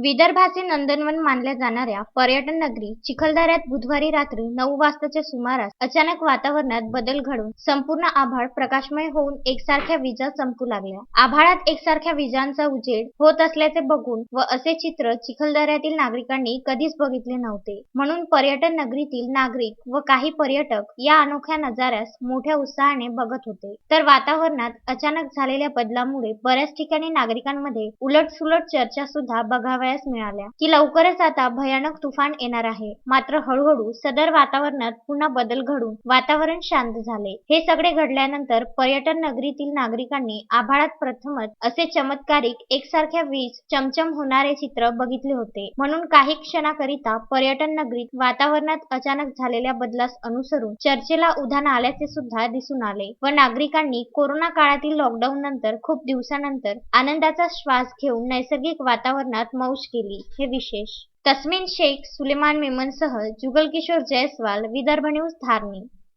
विदर्भाचे नंदनवन मानल्या जाणाऱ्या पर्यटन नगरी चिखलदऱ्यात बुधवारी रात्री नऊ वाजताच्या सुमारास अचानक वातावरणात बदल घडून संपूर्ण आभाळ प्रकाशमय होऊन एकसारख्या विजा चमकू लागल्या. आभाळात एकसारख्या विजांचा उजेड होत असल्याचे बघून व असे चित्र चिखलदऱ्यातील नागरिकांनी कधीच बघितले नव्हते. म्हणून पर्यटन नगरीतील नागरिक व काही पर्यटक या अनोख्या नजाऱ्यास मोठ्या उत्साहाने बघत होते. तर वातावरणात अचानक झालेल्या बदलामुळे बऱ्याच ठिकाणी नागरिकांमध्ये उलटसुलट चर्चा सुद्धा बघावयास मिळाल्या. की लवकरच आता भयानक तुफान येणार आहे. मात्र हळूहळू सदर वातावरणात पुन्हा बदल घडून वातावरण शांत झाले. हे सगळे घडल्यानंतर पर्यटन नगरीतील नागरिकांनी आभाळात प्रथमच असे चमत्कारिक एकसारख्या वीज चमचम होणारे चित्र बघितले होते. म्हणून काही क्षणाकरिता पर्यटन नगरीत वातावरणात अचानक झालेल्या बदलास अनुसरून चर्चेला उधाण आल्याचे सुद्धा दिसून आले व नागरिकांनी कोरोना काळातील लॉकडाऊन नंतर खूप दिवसानंतर आनंदाचा श्वास घेऊन नैसर्गिक वातावरणात मौज केली. हे विशेष. तस्मिन शेख सुलेमान मेमनसह जुगल किशोर जयस्वाल विदर्भ न्यूज धारणी.